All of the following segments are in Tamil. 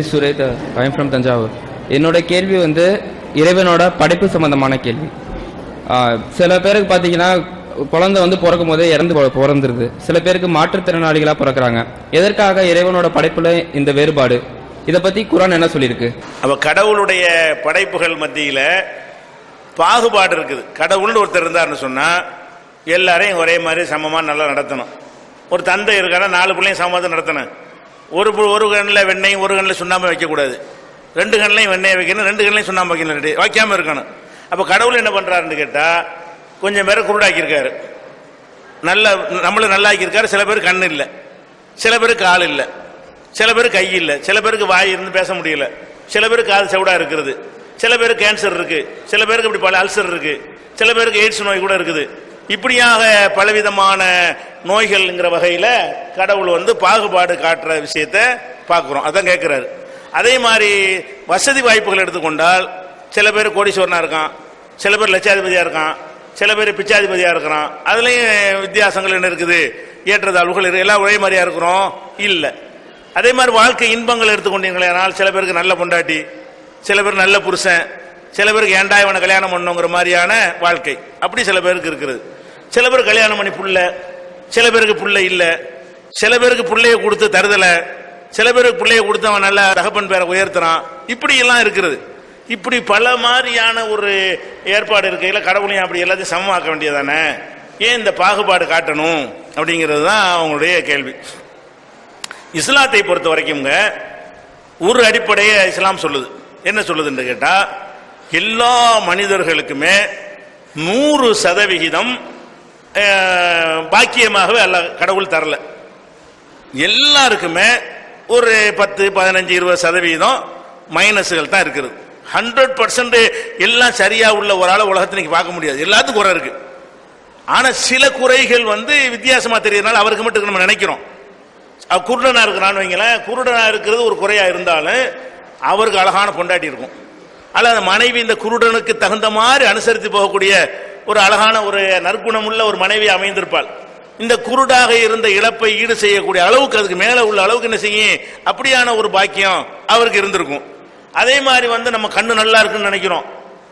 சுரேதா ஐம் ஃப்ரம் தஞ்சாவூர் என்னோட கேள்வி வந்து இறைவனோட படைப்பு சம்பந்தமான கேள்வி. சில பேருக்கு பார்த்தீங்கன்னா குழந்தை வந்து பிறக்கும் போதே இறந்து பிறந்துருது. சில பேருக்கு மாற்றுத்திறனாளிகளாக பிறக்கிறாங்க. எதற்காக இறைவனோட படைப்புல இந்த வேறுபாடு? இதை பத்தி குரான் என்ன சொல்லியிருக்கு? அப்போ கடவுளுடைய படைப்புகள் மத்தியில் பாகுபாடு இருக்குது. கடவுள்னு ஒருத்தர் இருந்தாருன்னு சொன்னா எல்லாரையும் ஒரே மாதிரி சமமாக நல்லா நடத்தணும். ஒரு தந்தை இருக்காரா நாலு பிள்ளையும் சமமாக தான் நடத்தணும். ஒரு பு- ஒரு கண்ணில் வெண்ணையும் ஒரு கண்ணில் சுண்ணாம்பு வைக்கக்கூடாது. ரெண்டு கண்ணிலையும் வெண்ணெய் வைக்கணும் ரெண்டு கண்ணிலையும் சுண்ணாம்பு வைக்கணும் ரெண்டு வைக்காம இருக்கணும். அப்போ கடவுள் என்ன பண்ணுறாருன்னு கேட்டால் கொஞ்சம் பேரை குருடாக்கியிருக்காரு. நல்ல நம்மளை நல்லா ஆக்கியிருக்காரு சில பேர் கண் இல்லை. சில பேருக்கு கால் இல்லை. சில பேருக்கு கை இல்லை. சில பேருக்கு வாய் இருந்து பேச முடியல. சில பேருக்கு காது செவிடா இருக்கிறது. சில பேருக்கு கேன்சர் இருக்குது சில பேருக்கு இப்படி பல அல்சர் இருக்குது சில பேருக்கு எய்ட்ஸ் நோய் கூட இருக்குது. இப்படியாக பலவிதமான நோய்கள்ங்கிற வகையில் கடவுள் வந்து பாகுபாடு காட்டுற விஷயத்த பார்க்குறோம். அதான் கேட்குறாரு அதே மாதிரி வசதி வாய்ப்புகள் எடுத்துக்கொண்டால் சில பேர் கோடீஸ்வரனாக இருக்கான் சில பேர் லட்சாதிபதியாக இருக்கான் சில பேர் பிச்சாதிபதியாக இருக்கிறான். அதுலேயும் வித்தியாசங்கள் என்ன இருக்குது? ஏற்றத்தாழ்வுகள் இருக்கு எல்லாம் ஒரே மாதிரியாக இருக்கிறோம்? இல்லை. அதே மாதிரி வாழ்க்கை இன்பங்கள் எடுத்துக்கொண்டீங்களேனால் சில பேருக்கு நல்ல பொண்டாட்டி சில பேர் நல்ல புருஷன் சில பேருக்கு ஏண்டா இவனை கல்யாணம் பண்ணுங்கிற மாதிரியான வாழ்க்கை. அப்படி சில பேருக்கு இருக்குது. சில பேர் கல்யாணம் பண்ணி புள்ள சில பேருக்கு புள்ள இல்லை. சில பேருக்கு பிள்ளைய கொடுத்து தருதலை. சில பேருக்கு பிள்ளைய கொடுத்து அவன் நல்ல தகப்பன் பேரை உயர்த்துறான். இப்படி எல்லாம் இருக்கிறது இப்படி பல மாதிரியான ஒரு ஏற்பாடு இருக்கையில் கடவுளையும் அப்படி எல்லாத்தையும் சமமாக்க வேண்டியதானே ஏன் இந்த பாகுபாடு காட்டணும்? அப்படிங்கிறது தான் அவங்களுடைய கேள்வி. இஸ்லாத்தை பொறுத்த வரைக்கும்ங்க ஒரு அடிப்படையை இஸ்லாம் சொல்லுது. என்ன சொல்லுதுன்னு கேட்டால் எல்லா மனிதர்களுக்குமே நூறு சதவிகிதம் பாக்கியமாகவே அல்ல கடவுள் தரல. எல்லாருக்குமே ஒரு பத்து பதினஞ்சு இருபது சதவீதம் மைனஸ்கள் தான் இருக்குது. ஹண்ட்ரட் பர்சன்ட் எல்லாம் சரியா உள்ள ஒரு ஆளை உலகத்தில் பார்க்க முடியாது. எல்லாத்துக்கும் குறை இருக்கு. ஆனா சில குறைகள் வந்து வித்தியாசமா தெரியறதுனால அவருக்கு மட்டும் நம்ம நினைக்கிறோம். குருடனா இருக்கிறான்னு வைங்களேன் குருடனா இருக்கிறது ஒரு குறையா இருந்தாலும் அவருக்கு அழகான பொண்டாட்டி இருக்கும். அல்லது மனைவி இந்த குருடனுக்கு தகுந்த மாதிரி அனுசரித்து போகக்கூடிய ஒரு அழகான ஒரு நற்குணமுள்ள ஒரு மனைவி அமைந்திருப்பாள். இந்த குருடாக இருந்த இழப்பை ஈடு செய்யக்கூடிய அளவுக்கு அதுக்கு மேல உள்ள அளவுக்கு என்ன செய்யும்? அப்படியான ஒரு பாக்கியம் அவருக்கு இருந்திருக்கும். அதே மாதிரி வந்து நம்ம கண்ணு நல்லா இருக்குன்னு நினைக்கிறோம்.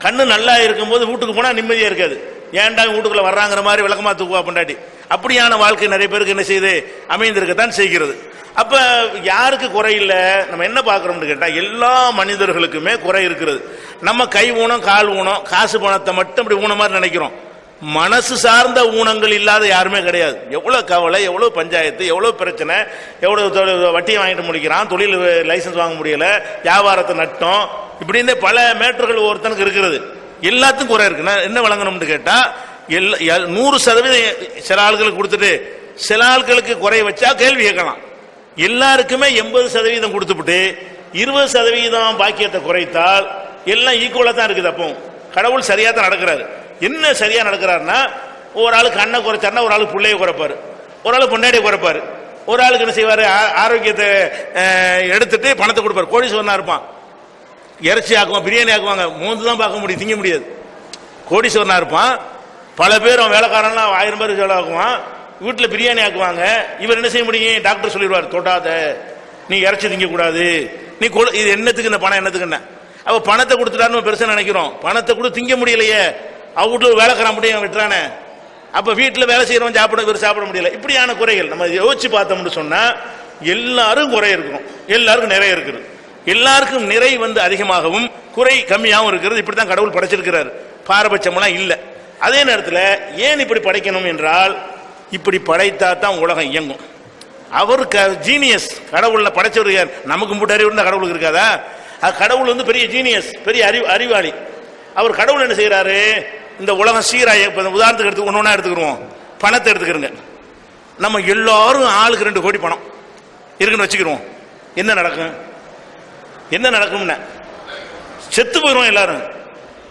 கண்ணு நல்லா இருக்கும்போது வீட்டுக்கு போனா நிம்மதியா இருக்காது. ஏன்டா வீட்டுக்குள்ளே வீட்டுக்குள்ள வர்றாங்கிற மாதிரி விளக்கமா தூக்குவா பொண்டாட்டி? அப்படியான வாழ்க்கை நிறைய பேருக்கு என்ன செய்யுது? அமைந்திருக்கத்தான் செய்கிறது. அப்ப யாருக்கு குறை இல்ல? நம்ம என்ன பார்க்குறோம்னு கேட்டா எல்லா மனிதர்களுக்குமே குறை இருக்கிறது. நம்ம கை ஊனம் கால் ஊனம் காசு பணத்தை மட்டும் இப்படி ஊன மாதிரி நினைக்கிறோம். மனசு சார்ந்த ஊனங்கள் இல்லாத யாருமே கிடையாது. எவ்வளவு கவலை எவ்வளவு பஞ்சாயத்து எவ்வளவு பிரச்சனை எவ்வளவு வட்டியை வாங்கிட்டு முடிக்கிறான் தொழில் லைசன்ஸ் வாங்க முடியல வியாபாரத்தை நட்டம் இப்படின்னு பல மேட்டர்கள் ஒருத்தனுக்கு இருக்கிறது. எல்லாத்துக்கும் குறை இருக்கு. என்ன வழங்கணும்னு கேட்டா எல்லா நூறு சதவீதம் சில ஆளுகளுக்கு கொடுத்துட்டு சில ஆட்களுக்கு குறை வச்சா கேள்வி கேட்கலாம். எல்லாருக்குமே எண்பது சதவீதம் கொடுத்துவிட்டு இருபது சதவீதம் பாக்கியத்தை குறைத்தால் எல்லாம் ஈக்குவலா தான் இருக்குது அப்போ. கடவுள் சரியா தான் நடக்கிறாரு. என்ன சரியா நடக்கிறாருன்னா ஒரு ஆளுக்கு கண்ணை குறைச்சாருன்னா ஒரு ஆளுக்கு பிள்ளைய குறைப்பாரு. ஒரு ஆளு பொண்டாடியை குறைப்பாரு. ஒரு ஆளுக்கு என்ன செய்வார்? ஆ- ஆரோக்கியத்தை எடுத்துட்டு பணத்தை கொடுப்பாரு. கோடீஸ்வரனா இருப்பான். இறைச்சி ஆக்குவான் பிரியாணி ஆக்குவாங்க. மூந்து தான் பார்க்க முடியும் திங்க முடியாது. கோடீஸ்வரனா இருப்பான். பல பேர் அவன் வேலைக்காரன்லாம் ஆயிரம் பேர் செலவாக்குவான். வீட்டில் பிரியாணி ஆக்குவாங்க. இவர் என்ன செய்ய முடியும்? டாக்டர் சொல்லிடுவார் தொட்டாத. நீ இறச்சி திங்க கூடாது நீ இது என்னத்துக்கு இந்த பணம் என்னத்துக்கு என்ன? அப்போ பணத்தை கொடுத்துட்டாருன்னு பெருசாக நினைக்கிறோம். பணத்தை கூட திங்க முடியலையே. அவ வீட்டில் வேலைக்காரன் முடியும் விட்டுறானே. அப்போ வீட்டில் வேலை செய்கிறவன் சாப்பிட இவர் சாப்பிட முடியல. இப்படியான குறைகள். நம்ம யோசிச்சு பார்த்தோம்னு சொன்னால் எல்லாரும் குறை இருக்கணும். எல்லாருக்கும் நிறைய இருக்குது. எல்லாருக்கும் நிறை வந்து அதிகமாகவும் குறை கம்மியாகவும் இருக்கிறது. இப்படி தான் கடவுள் படைச்சிருக்கிறார். பாரபட்சமெல்லாம் இல்லை. அதே நேரத்தில் ஏன் இப்படி படைக்கணும் என்றால் இப்படி படைத்தா தான் உலகம் இயங்கும். அவர் ஜீனியஸ் கடவுளில் படைச்சவர் யார்? நமக்கு மட்டும் அறிவு கடவுளுக்கு இருக்காதா? கடவுள் வந்து பெரிய ஜீனியஸ் பெரிய அறிவு அறிவாளி. அவர் கடவுள் என்ன செய்கிறாரு இந்த உலகம் சீராய இப்போ உதாரணத்துக்கு எடுத்து ஒன்று ஒன்றா எடுத்துக்கிருவோம். பணத்தை எடுத்துக்கிறோங்க நம்ம எல்லாரும் ஆளுக்கு ரெண்டு கோடி பணம். இருக்குன்னு வச்சுக்கிருவோம். என்ன நடக்கும்? என்ன நடக்கும்னா? செத்து போயிடும் எல்லாரும்.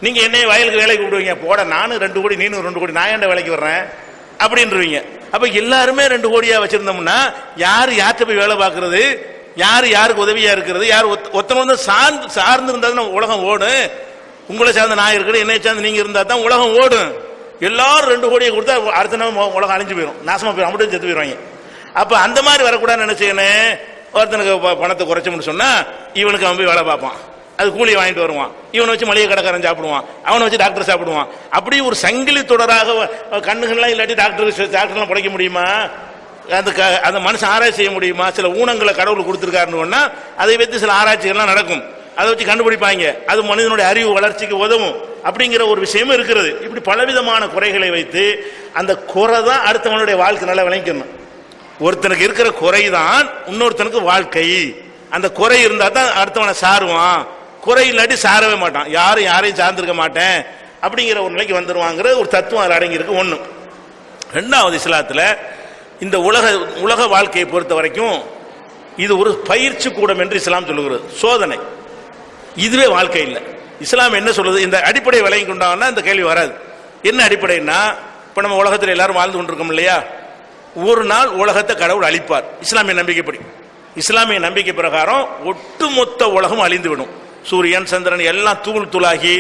நீங்க என்னைய வயலுக்கு வேலைக்கு விடுவீங்க போட நானும் ரெண்டு கோடி நீனும் ரெண்டு கோடி நான் ஏன்டா வேலைக்கு வர்றேன்? அப்படின்றவீங்க. அப்ப எல்லாருமே ரெண்டு கோடியா வச்சிருந்தோம்னா யாரு யார்கிட்ட போய் வேலை பார்க்கறது? யார் யாருக்கு உதவியா இருக்கிறது? யார் ஒத்த- ஒருத்தன் வந்து சார்ந்து சார்ந்து இருந்தா உலகம் ஓடும். உங்களை சார்ந்த நான் இருக்கணும் என்னை சார்ந்து நீங்க இருந்தா தான் உலகம் ஓடும். எல்லாரும் ரெண்டு கோடியை கொடுத்தா அடுத்த நாள் உலகம் அழிஞ்சு போயிடும் நாசமா போயிடும் அப்படியே செத்து போயிடுவாங்க அப்ப அந்த மாதிரி வரக்கூடாதுன்னு நினச்சேன்னு ஒருத்தனுக்கு ப- பணத்தை குறைச்சோம்னு சொன்னா இவனுக்கு அவன் போய் வேலை பார்ப்பான். அது கூலி வாங்கிட்டு வருவான். இவனை வச்சு மளிகை கடைக்காரன் சாப்பிடுவான். அவனை வச்சு டாக்டர் சாப்பிடுவான். அப்படி ஒரு சங்கிலி தொடராக கண்ணுகள்லாம் இல்லாட்டி டாக்டர் டாக்டர்லாம் பிழைக்க முடியுமா? அந்த அந்த மனுஷன் ஆராய்ச்சி செய்ய முடியுமா? சில ஊனங்களை கடவுள் கொடுத்துருக்காருன்னு சொன்னா அதை வைத்து சில ஆராய்ச்சிகள்லாம் நடக்கும். அதை வச்சு கண்டுபிடிப்பாங்க. அது மனிதனுடைய அறிவு வளர்ச்சிக்கு உதவும். அப்படிங்கிற ஒரு விஷயமும் இருக்கிறது. இப்படி பலவிதமான குறைகளை வைத்து அந்த குறை தான் அடுத்தவனுடைய வாழ்க்கை நல்லா விளைக்கணும் ஒருத்தனுக்கு இருக்கிற குறை தான் இன்னொருத்தனுக்கு வாழ்க்கை. அந்த குறை இருந்தால் தான் அடுத்தவனை சாருவான். குறை இல்லாட்டி சாரவே மாட்டான். யாரும் யாரையும் சார்ந்திருக்க மாட்டேன். அப்படிங்கிற ஒரு நிலைக்கு வந்துடுவாங்கிற ஒரு தத்துவம் அதில் அடங்கியிருக்கு ஒன்று ரெண்டாவது இஸ்லாத்தில் இந்த உலக உலக வாழ்க்கையை பொறுத்த வரைக்கும் இது ஒரு பயிற்சி கூடம் என்று இஸ்லாம் சொல்லுகிறது. சோதனை. இதுவே வாழ்க்கை இல்லை. இஸ்லாம் என்ன சொல்லுது? இந்த அடிப்படை விலகி கொண்டாங்கன்னா இந்த கேள்வி வராது. என்ன அடிப்படைன்னா இப்போ நம்ம உலகத்தில் எல்லாரும் வாழ்ந்து கொண்டிருக்கோம் இல்லையா? ஒரு நாள் உலகத்தை கடவுள் அழிப்பார். இஸ்லாமிய நம்பிக்கைப்படி. இஸ்லாமிய நம்பிக்கை பிரகாரம் ஒட்டுமொத்த உலகம் அழிந்துவிடும் சூரியன் சந்திரன் எல்லாம் தூள் தூளாகி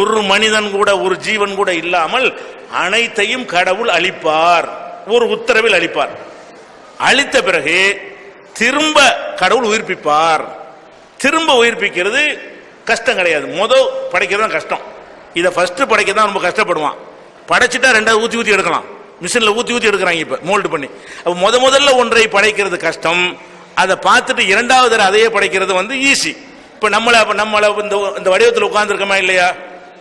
ஒரு மனிதன் கூட ஒரு ஜீவன் கூட இல்லாமல் அனைத்தையும் கடவுள் அழிப்பார். ஒரு உத்தரவில் அழிப்பார். அழித்த பிறகு திரும்ப கடவுள் உயிர்ப்பிப்பார். திரும்ப உயிர்ப்பிக்கிறது கஷ்டம் கிடையாது. முத படைக்கிறது தான் கஷ்டம். இதை ஃபர்ஸ்ட் படைக்க தான் ரொம்ப கஷ்டப்படுவான். படைச்சிட்டா ரெண்டாவது ஊத்தி ஊத்தி எடுக்கலாம். மிஷினில் ஊத்தி ஊத்தி எடுக்கிறாங்க இப்ப மோல்டு பண்ணி. அப்போ முத முதல்ல ஒன்றை படைக்கிறது கஷ்டம். அதை பார்த்துட்டு இரண்டாவது தடவை அதையே படைக்கிறது வந்து ஈஸி இப்போ நம்மளை அப்போ நம்மளை இந்த இந்த வடிவத்தில் உட்காந்துருக்கோமா இல்லையா?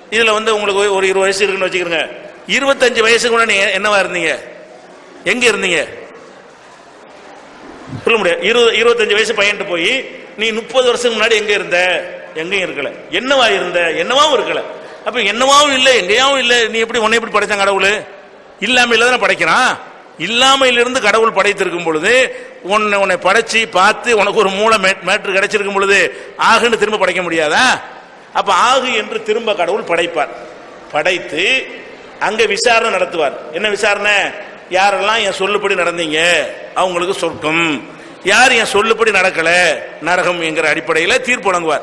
இதில் வந்து உங்களுக்கு ஒரு இருபது வயசு இருக்குன்னு வச்சுக்கிறோங்க இருபத்தஞ்சு வயசுக்கு முன்னாடி நீங்க என்னவா இருந்தீங்க? எங்கே இருந்தீங்க? சொல்ல முடியாது. இருபது இருபத்தஞ்சு வயசு பையன்ட்டு போய் நீ முப்பது வருஷத்துக்கு முன்னாடி எங்கே இருந்த? எங்கேயும் இருக்கல. என்னவா இருந்த? என்னவாவும் இருக்கல. அப்போ என்னவாவும் இல்லை எங்கேயாவும் இல்லை. நீ எப்படி உன்னை எப்படி படைத்தான் கடவுள்? இல்லாமையில தானே படைக்கிறான்? இல்லாமையிலிருந்து கடவுள் படைத்திருக்கும் பொழுது உன்னை உன்னை படைச்சு பார்த்து உனக்கு ஒரு மூளை மேட்ரு கிடைச்சிருக்கும் பொழுது ஆகுன்னு திரும்ப படைக்க முடியாதா? அப்ப ஆகு என்று திரும்ப கடவுள் படைப்பார். படைத்து அங்க விசாரணை நடத்துவார். என்ன விசாரணை? யாரெல்லாம் என் சொல்லுபடி நடந்தீங்க? அவங்களுக்கு சொர்க்கம். யார் என் சொல்லுபடி நடக்கல? நரகம் என்கிற அடிப்படையில் தீர்ப்பு வழங்குவார்.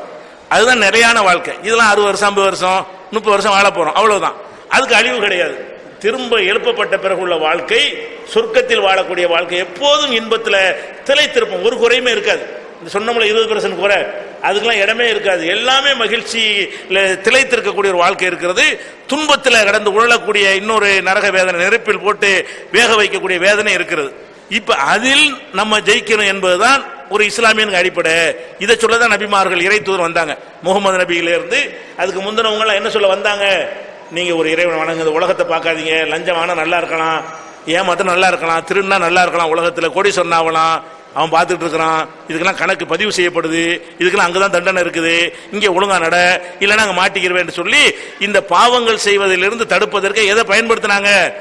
அதுதான் நிலையான வாழ்க்கை. இதெல்லாம் அறுபது வருஷம் ஐம்பது வருஷம் முப்பது வருஷம் வாழ போறோம். அவ்வளவுதான். அதுக்கு அழிவு கிடையாது. திரும்ப எழுப்பப்பட்ட பிறகு உள்ள வாழ்க்கை சொர்க்கத்தில் வாழக்கூடிய வாழ்க்கை எப்போதும் இன்பத்தில் திளைத்திருப்போம். ஒரு குறையுமே இருக்காது. இந்த சொன்னோம்ல இருபது பர்சன்ட் குறை. அதுக்கெல்லாம் இடமே இருக்காது. எல்லாமே மகிழ்ச்சி திளைத்திருக்கக்கூடிய ஒரு வாழ்க்கை இருக்கிறது. துன்பத்தில் கடந்து உழலக்கூடிய இன்னொரு நரக வேதனை நெருப்பில் போட்டு வேக வைக்கக்கூடிய வேதனை இருக்கிறது. இப்போ அதில் நம்ம ஜெயிக்கணும் என்பதுதான் ஒரு இஸ்லாமியனுக்கு அடிப்படை. இதை சொல்லதான் நபிமார்கள் இறை தூதர் வந்தாங்க. முகமது நபியிலேருந்து. அதுக்கு முந்தினவங்க என்ன சொல்ல வந்தாங்க? நீங்க ஒரு இறைவன் வணங்குது உலகத்தை பார்க்காதீங்க. லஞ்சம் வாங்கினா நல்லா இருக்கலாம். ஏமாத்தம் நல்லா இருக்கலாம். திருடினா நல்லா இருக்கலாம் உலகத்தில். கோடி சொன்னாவலாம் அவன் பார்த்துட்டு இருக்கிறான். இதுக்கெல்லாம் கணக்கு பதிவு செய்யப்படுது. இதுக்கெல்லாம் அங்கே தான் தண்டனை இருக்குது. இங்கே ஒழுங்கா நட. இல்லைன்னா அங்கே மாட்டிக்கிறவேன் சொல்லி இந்த பாவங்கள் செய்வதிலிருந்து தடுப்பதற்கு எதை பயன்படுத்தினாங்க?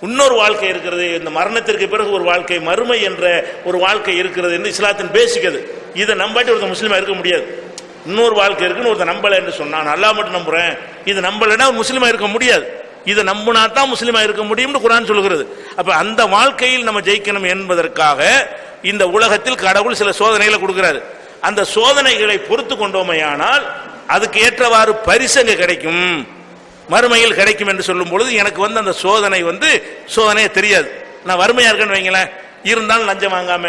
இன்னொரு வாழ்க்கை இருக்கிறது. இந்த மரணத்திற்கு பிறகு ஒரு வாழ்க்கை. மறுமை என்ற ஒரு வாழ்க்கை இருக்கிறது என்று இஸ்லாத்தின் பேசிக்கிறது இதை நம்பாட்டி ஒருத்தர் முஸ்லீமாக இருக்க முடியாது. இன்னொரு வாழ்க்கை இருக்குன்னு ஒருத்தர் நம்பலை என்று சொன்னான் நல்லா மட்டும் நம்புறேன். இது நம்பலைன்னா ஒரு முஸ்லீமா இருக்க முடியாது. இதை நம்பினா தான் முஸ்லீமா இருக்க முடியும்னு குரான் சொல்கிறது அப்ப அந்த வாழ்க்கையில் நம்ம ஜெயிக்கணும் என்பதற்காக இந்த உலகத்தில் கடவுள் சில சோதனைகளை கொடுக்கிறாரு. அந்த சோதனைகளை பொறுத்து கொண்டோமையானால் அதுக்கு ஏற்றவாறு பரிசங்க கிடைக்கும். மறுமையில் கிடைக்கும் என்று சொல்லும் பொழுது எனக்கு வந்து அந்த சோதனை வந்து சோதனையே தெரியாது. நான் வறுமையா இருக்கேன்னு வைங்களேன். இருந்தாலும் லஞ்சம் வாங்காம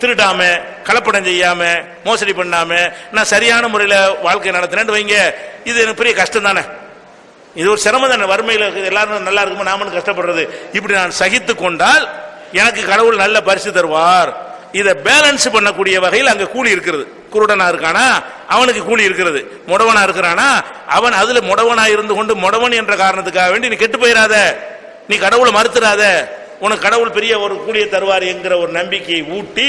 திருடாம கலப்படம் செய்யாம மோசடி பண்ணாம நான் சரியான முறையில் வாழ்க்கை நடத்தினேன்னு வைங்க. இது எனக்கு பெரிய கஷ்டம் தானே இது ஒரு சிரமம் தானே? வறுமையில் எல்லாரும் நல்லா இருக்குமோ நாமளும் கஷ்டப்படுறது. இப்படி நான் சகித்து கொண்டால் எனக்கு கடவுள் நல்ல பரிசு தருவார். இதை பேலன்ஸ் பண்ணக்கூடிய வகையில் அங்கே கூலி இருக்கிறது. குருடனா இருக்கானா? அவனுக்கு கூலி இருக்கிறது. முடவனா இருக்கிறானா? அவன் அதுல முடவனா இருந்து கொண்டு முடவன் என்ற காரணத்துக்காக வேண்டி நீ கெட்டு போயிடாத நீ கடவுளை மறுத்துறாத. உனக்கு கடவுள் பெரிய ஒரு கூலியை தருவார் என்கிற ஒரு நம்பிக்கையை ஊட்டி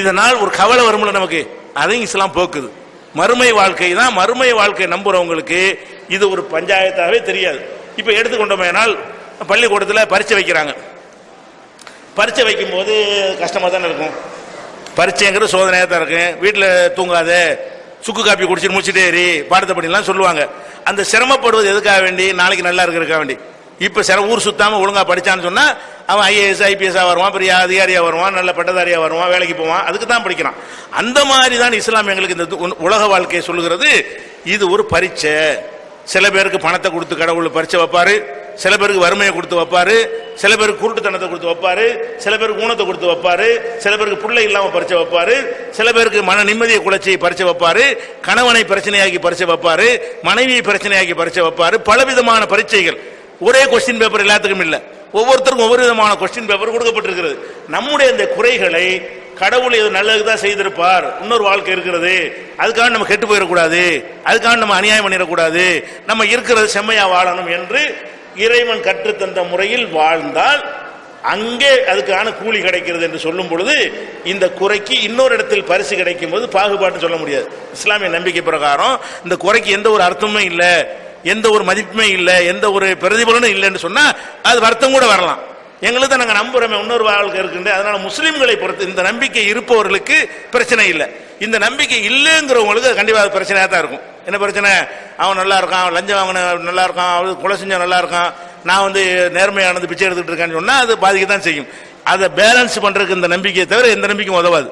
இதனால் ஒரு கவலை வரும்ல நமக்கு. அதையும் இஸ்லாம் போக்குது. மறுமை வாழ்க்கை தான் மறுமை வாழ்க்கை நம்புறவங்களுக்கு இது ஒரு பஞ்சாயத்தாகவே தெரியாது. இப்ப எடுத்துக்கொண்டோமேனால் பள்ளிக்கூடத்தில் பரீட்சை வைக்கிறாங்க. பரீட்சை வைக்கும் போது கஷ்டமா தானே இருக்கும். பரீட்சைங்கிறது சோதனையாக தான் இருக்கும். வீட்டில் தூங்காத சுக்கு காப்பி குடிச்சிட்டு முடிச்சுட்டே ஏறி பாடத்தை படிலாம் சொல்லுவாங்க. அந்த சிரமப்படுவது எதுக்காக வேண்டி? நாளைக்கு நல்லா இருக்கிறதுக்காக வேண்டி. இப்ப சில ஊர் சுத்தாம ஒழுங்கா படிச்சான்னு சொன்னா அவன் ஐஏஎஸ் ஐபிஎஸ் வருவான் பெரிய அதிகாரியா வருவான் நல்ல பட்டதாரியா வருவான் வேலைக்கு போவான் அதுக்கு தான் படிக்கிறான். அந்த மாதிரி தான் இஸ்லாம் எங்களுக்கு இந்த உலக வாழ்க்கையை சொல்லுகிறது. இது ஒரு பரீட்சை. சில பேருக்கு பணத்தை கொடுத்து கடவுள் பரிச்சை வைப்பாரு சில பேருக்கு வறுமையை கொடுத்து வைப்பாரு சில பேருக்கு குருட்டுத்தனத்தை கொடுத்து வைப்பாரு சில பேருக்கு ஊனத்தை கொடுத்து வைப்பாரு சில பேருக்கு புள்ளை இல்லாம பறிச்சு வைப்பாரு சில பேருக்கு மன நிம்மதியை குலைச்சி பறிச்சு வைப்பாரு கணவனை பிரச்சனையாக்கி பறிச்சு வைப்பாரு மனைவியை பிரச்சனையாக்கி பறிச்சு வைப்பாரு பலவிதமான பரீட்சைகள். ஒரே கொஸ்டின் பேப்பர் எல்லாத்துக்கும் இல்ல. ஒவ்வொருத்தருக்கும் ஒவ்வொரு விதமான கொஸ்டின் பேப்பர் கொடுக்கப்பட்டிருக்கிறது. நம்முடைய இந்த குறைகளை கடவுள் இது நல்லதுதான் செய்திருப்பார். இன்னொரு வாழ்க்கை இருக்கிறது. அதுக்காக நம்ம கெட்டு போயிடக்கூடாது. அதுக்காக நம்ம அநியாயம் பண்ணிடக்கூடாது. நம்ம இருக்கிறது செம்மையா வாழணும் என்று இறைவன் கற்றுத்தந்த முறையில் வாழ்ந்தால் அங்கே அதுக்கான கூலி கிடைக்கிறது என்று சொல்லும் பொழுது இந்த குறைக்கு இன்னொரு இடத்தில் பரிசு கிடைக்கும் போது பாகுபாட்டுன்னு சொல்ல முடியாது. இஸ்லாமிய நம்பிக்கை பிரகாரம் இந்த குறைக்கு எந்த ஒரு அர்த்தமும் இல்லை. எந்த ஒரு மதிப்புமே இல்லை எந்த ஒரு பிரதிபலனும் இல்லைன்னு சொன்னா அது வருத்தம் கூட வரலாம். எங்களுக்கு தான் நாங்கள் நம்புறோமே இன்னொரு வாழ்க்கை இருக்குண்டு அதனால முஸ்லீம்களை பொறுத்து இந்த நம்பிக்கை இருப்பவர்களுக்கு பிரச்சனை இல்லை. இந்த நம்பிக்கை இல்லைங்கிறவங்களுக்கு அது கண்டிப்பாக அது பிரச்சனையாக தான் இருக்கும். என்ன பிரச்சனை? அவன் நல்லா இருக்கான் அவன் லஞ்சம் வாங்கின நல்லா இருக்கான் அவன் கொலை செஞ்சவன் நல்லா இருக்கான் நான் வந்து நேர்மையானது பிச்சை எடுத்துக்கிட்டு இருக்கேன்னு சொன்னால் அது பாதிக்க தான் செய்யும். அதை பேலன்ஸ் பண்ணுறதுக்கு இந்த நம்பிக்கையை தவிர எந்த நம்பிக்கையும் உதவாது.